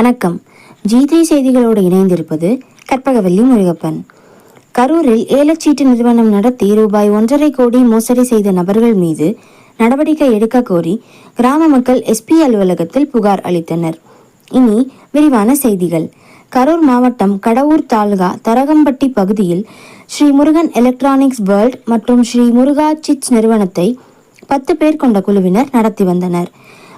வணக்கம். ஜி செய்திகளோடு இணைந்திருப்பது கற்பகவல்லி முருகப்பன். கரூரில் ஏலச்சீட்டு நிறுவனம் நடத்தி ரூபாய் ஒன்றரை கோடி மோசடி செய்த நபர்கள் மீது நடவடிக்கை எடுக்க கோரி கிராம மக்கள் எஸ்பி அலுவலகத்தில் புகார் அளித்தனர். இனி விரிவான செய்திகள். கரூர் மாவட்டம் கடவூர் தாலுகா தரகம்பட்டி பகுதியில் ஸ்ரீ முருகன் எலக்ட்ரானிக்ஸ் வேர்ல்ட் மற்றும் ஸ்ரீ முருகா சிட்ஸ் நிறுவனத்தை பத்து பேர் கொண்ட குழுவினர் நடத்தி வந்தனர்.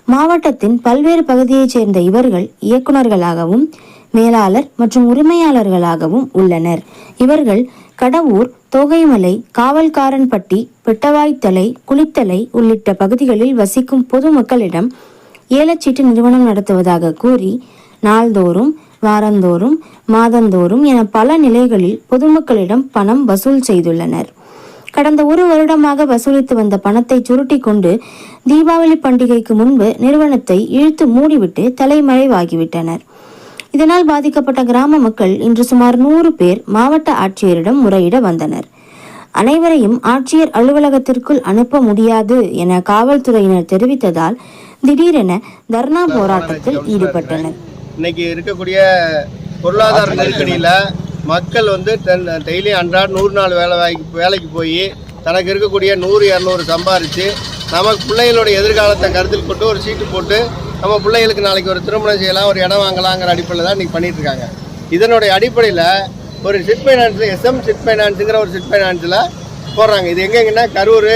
மாவட்டத்தின் பல்வேறு பகுதியைச் சேர்ந்த இவர்கள் இயக்குநர்களாகவும் மேலாளர் மற்றும் உரிமையாளர்களாகவும் உள்ளனர். இவர்கள் கடவூர் தோகைமலை காவல்காரன்பட்டி பெட்டவாய்த்தலை குளித்தலை உள்ளிட்ட பகுதிகளில் வசிக்கும் பொதுமக்களிடம் ஏலச்சீட்டு நிறுவனம் நடத்துவதாக கூறி நாள்தோறும் வாரந்தோறும் மாதந்தோறும் என பல நிலைகளில் பொதுமக்களிடம் பணம் வசூல் செய்துள்ளனர். கடந்த ஒரு வருடமாக வசூலித்து வந்த பணத்தை சுருட்டி கொண்டு தீபாவளி பண்டிகைக்கு முன்பு நிறுவனத்தை இழுத்து மூடிவிட்டு தலைமறைவாகிவிட்டனர். இதனால் பாதிக்கப்பட்ட கிராம மக்கள் இன்று சுமார் நூறு பேர் மாவட்ட ஆட்சியரிடம் முறையிட வந்தனர். அனைவரையும் ஆட்சியர் அலுவலகத்திற்குள் அனுப்ப முடியாது என காவல்துறையினர் தெரிவித்ததால் திடீரென தர்ணா போராட்டத்தில் ஈடுபட்டனர். இன்னைக்கு இருக்கக்கூடிய பொருளாதார நெருக்கடியில் மக்கள் வந்து தன் டெய்லி அன்றாட நூறு நாள் வேலை வாய்க்கு வேலைக்கு போய் தனக்கு இருக்கக்கூடிய நூறு இரநூறு சம்பாரித்து நமக்கு பிள்ளைகளுடைய எதிர்காலத்தை கருத்தில் கொண்டு ஒரு சீட்டு போட்டு நம்ம பிள்ளைகளுக்கு நாளைக்கு ஒரு திருமணம் செய்யலாம் ஒரு இடம் வாங்கலாங்கிற அடிப்படையில் தான் இன்றைக்கி பண்ணிகிட்ருக்காங்க இதனுடைய அடிப்படையில் ஒரு சிட் ஃபைனான்ஸு எஸ்எம் சிட் ஃபைனான்ஸுங்கிற ஒரு சிட் ஃபைனான்ஸில் போடுறாங்க. இது எங்கெங்கன்னா கரூர்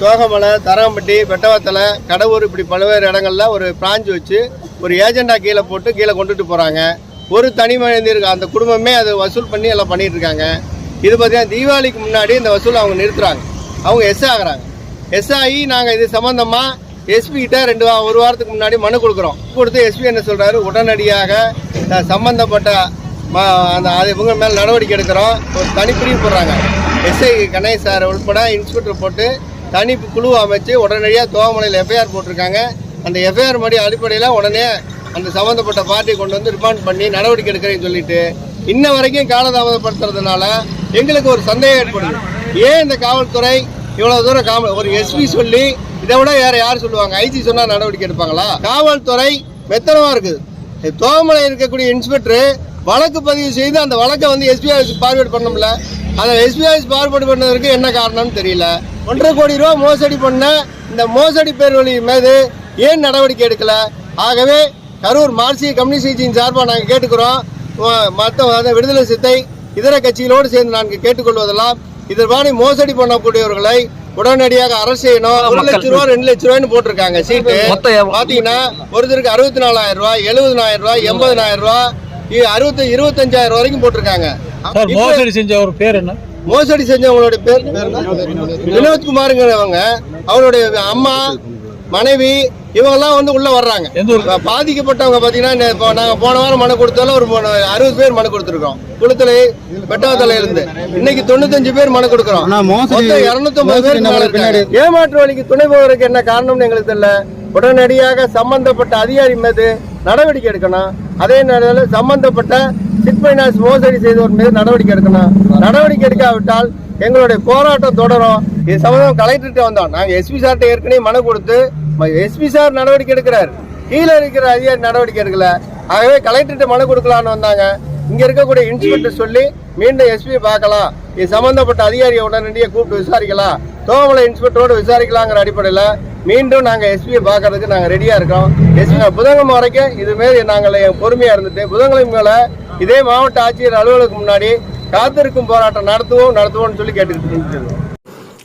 தோகமலை தரம்பட்டி வெட்டவத்தலை கடவுர் இப்படி பல்வேறு இடங்கள்ல ஒரு பிராஞ்சு வச்சு ஒரு ஏஜெண்டா கீழே போட்டு கீழே கொண்டுட்டு போகிறாங்க ஒரு தனி மனிதருக்கு அந்த குடும்பமே அதை வசூல் பண்ணி எல்லாம் பண்ணிட்டு இருக்காங்க இது பார்த்தீங்கன்னா தீபாவளிக்கு முன்னாடி இந்த வசூல் அவங்க நிறுத்துகிறாங்க அவங்க எஸ் ஆகிறாங்க. எஸ் ஆகி நாங்கள் இது சம்மந்தமாக எஸ்பிகிட்ட ரெண்டு வா ஒரு வாரத்துக்கு முன்னாடி மனு கொடுக்குறோம். கொடுத்து எஸ்பி என்ன சொல்கிறாரு உடனடியாக சம்மந்தப்பட்ட ம அந்த அது இவங்க மேலே நடவடிக்கை எடுக்கிறோம். ஒரு தனிப்பிரிவு போடுறாங்க. எஸ்ஐ கணேஷ் சார் உள்பட இன்ஸ்பெக்டர் போட்டு தனி குழு அமைச்சு உடனடியாக தோமலையில் எஃப்ஐஆர் போட்டிருக்காங்க. அந்த எஃப்ஐஆர் மடி அடிப்படையில் உடனே அந்த சம்மந்தப்பட்ட பார்ட்டியை கொண்டு வந்து ரிமாண்ட் பண்ணி நடவடிக்கை எடுக்கிறேன்னு சொல்லிட்டு இன்ன வரைக்கும் காலதாமதப்படுத்துறதுனால எங்களுக்கு ஒரு சந்தேகம் ஏற்படுது. ஏன் இந்த காவல்துறை இவ்வளோ தூரம் காவல் ஒரு எஸ்பி சொல்லி இதை விட வேற யார் சொல்லுவாங்க? ஐஜி சொன்னால் நடவடிக்கை எடுப்பாங்களா? காவல்துறை மெத்தனமாக இருக்குது. தோமலை இருக்கக்கூடிய இன்ஸ்பெக்டர் வழக்கு பதிவு செய்து அந்த வழக்கை வந்து எஸ்பி ஆஃபீஸ் பார்வேர்ட் பண்ணோம்ல அதை எஸ்பி ஆஃபீஸ் பண்ணதற்கு என்ன காரணம்னு தெரியல. ஒன்றரை கோடி ரூபா மோசடி பண்ண இந்த மோசடி பேர்வழி மீது ஏன் நடவடிக்கை எடுக்கல? ஆகவே கரூர் மார்க்சிய கம்யூனிஸ்ட் கட்சியின் சார்பாக நாங்கள் கேட்டுக்கிறோம். மற்ற விடுதலை சித்தை இதர கட்சிகளோடு சேர்ந்து நாங்கள் கேட்டுக்கொள்வதெல்லாம் இதற்கான மோசடி பண்ணக்கூடியவர்களை உடனடியாக அரசு செய்யணும். ஒரு லட்ச ரூபா ரெண்டு லட்ச ரூபாய்னு போட்டிருக்காங்க சீட்டு. பாத்தீங்கன்னா ஒருத்தருக்கு அறுபத்தி நாலாயிரம் ரூபாய் எழுபதனாயிரம் ரூபாய் எண்பதனாயிரம் ரூபாய் அறுபத்தி இருபத்தஞ்சாயிரம் ரூபாய் வரைக்கும் போட்டிருக்காங்க. மோசடி செஞ்ச ஒரு பேர் என்ன? மோசடி செஞ்சவங்களுடைய பேர் வினோத்குமாருங்கிறவங்க அவருடைய அம்மா மனைவி இவங்கெல்லாம் வந்து உள்ள வர்றாங்க. பாதிக்கப்பட்டவங்க பாத்தீங்கன்னா நே- இப்போ நாங்க போன வாரம் மனு கொடுத்தாலும் ஒரு அறுபது பேர் மனு கொடுத்துருக்கோம் குளத்தலை இருந்து இன்னைக்கு தொண்ணூத்தஞ்சு பேர் மனு கொடுக்குறோம். மொத்தம் இருநூத்தொன்பது பேர் மேல இருக்காங்க. ஏமாற்று வழிக்கு துணை போவதற்கு என்ன காரணம்னு எங்களுக்கு தெரியல. உடனடியாக சம்பந்தப்பட்ட அதிகாரி மீது நடவடிக்கை எடுக்கணும். அதே நேரத்தில் சம்பந்தப்பட்ட சிட் ஃபைனான்ஸ் மோசடி செய்தவர் மீது நடவடிக்கை எடுக்கணும். நடவடிக்கை எடுக்காவிட்டால் எங்களுடைய போராட்டம் தொடரும். இது சம்பந்தம் கலெக்டர்கிட்ட வந்தோம். நாங்கள் எஸ்பி சார்கிட்ட ஏற்கனவே மனு கொடுத்து எஸ்பி சார் நடவடிக்கை எடுக்கிறார். கீழே இருக்கிற அதிகாரி நடவடிக்கை எடுக்கல. ஆகவே கலெக்டர்கிட்ட மனு கொடுக்கலான்னு வந்தாங்க. இங்க இருக்கக்கூடிய இன்ஸ்பெக்டர் சொல்லி மீண்டும் எஸ்பி பார்க்கலாம். இது சம்பந்தப்பட்ட அதிகாரியை உடனடியாக கூப்பிட்டு விசாரிக்கலாம். தோமலை இன்ஸ்பெக்டரோடு விசாரிக்கலாங்கிற அடிப்படையில் மீண்டும் நாங்கள் எஸ்பியை பார்க்கறதுக்கு நாங்கள் ரெடியாக இருக்கோம். எஸ்பி புதன்கிழமை வரைக்கும் இதுமாரி நாங்கள் பொறுமையாக இருந்துட்டு புதன்கிழமை மேலே இதே மாவட்ட ஆட்சியர் அலுவலகம் முன்னாடி காத்திருக்கும் போராட்டம் நடத்துவோம் நடத்துவோம்னு சொல்லி கேட்டுக்கிட்டு